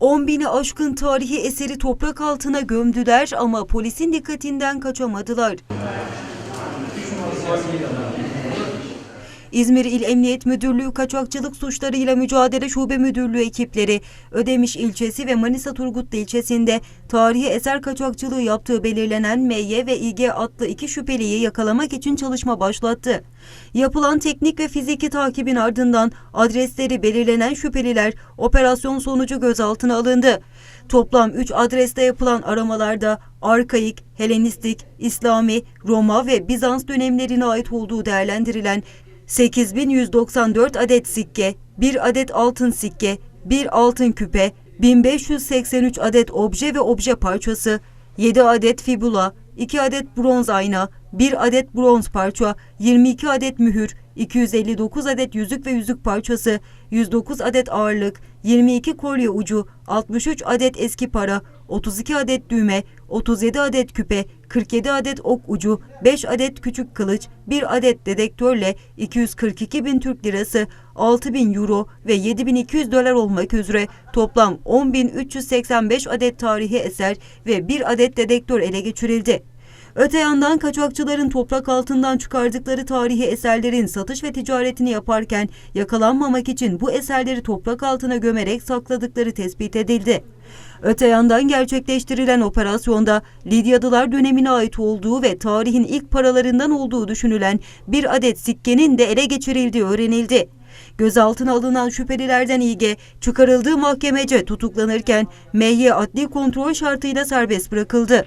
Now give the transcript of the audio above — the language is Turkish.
On bini aşkın tarihi eseri toprak altına gömdüler ama polisin dikkatinden kaçamadılar. İzmir İl Emniyet Müdürlüğü Kaçakçılık Suçlarıyla Mücadele Şube Müdürlüğü ekipleri Ödemiş ilçesi ve Manisa Turgutlu ilçesinde tarihi eser kaçakçılığı yaptığı belirlenen MY ve İG adlı iki şüpheliyi yakalamak için çalışma başlattı. Yapılan teknik ve fiziki takibin ardından adresleri belirlenen şüpheliler operasyon sonucu gözaltına alındı. Toplam 3 adreste yapılan aramalarda arkaik, Helenistik, İslami, Roma ve Bizans dönemlerine ait olduğu değerlendirilen 8194 adet sikke, 1 adet altın sikke, 1 altın küpe, 1583 adet obje ve obje parçası, 7 adet fibula, 2 adet bronz ayna, 1 adet bronz parça, 22 adet mühür, 259 adet yüzük ve yüzük parçası, 109 adet ağırlık, 22 kolye ucu, 63 adet eski para, 32 adet düğme, 37 adet küpe, 47 adet ok ucu, 5 adet küçük kılıç, 1 adet dedektörle 242 bin Türk lirası, 6 bin euro ve 7200 dolar olmak üzere toplam 10.385 adet tarihi eser ve 1 adet dedektör ele geçirildi. Öte yandan kaçakçıların toprak altından çıkardıkları tarihi eserlerin satış ve ticaretini yaparken yakalanmamak için bu eserleri toprak altına gömerek sakladıkları tespit edildi. Öte yandan gerçekleştirilen operasyonda Lidyadılar dönemine ait olduğu ve tarihin ilk paralarından olduğu düşünülen bir adet sikkenin de ele geçirildiği öğrenildi. Gözaltına alınan şüphelilerden İG çıkarıldığı mahkemece tutuklanırken MY adli kontrol şartıyla serbest bırakıldı.